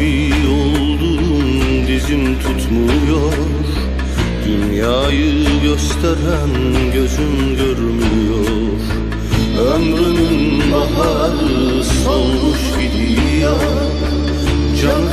gibi oldum dizim tutmuyor. Dünyayı gösteren gözüm görmüyor. Ömrümün baharı solmuş gidiyor. Canıma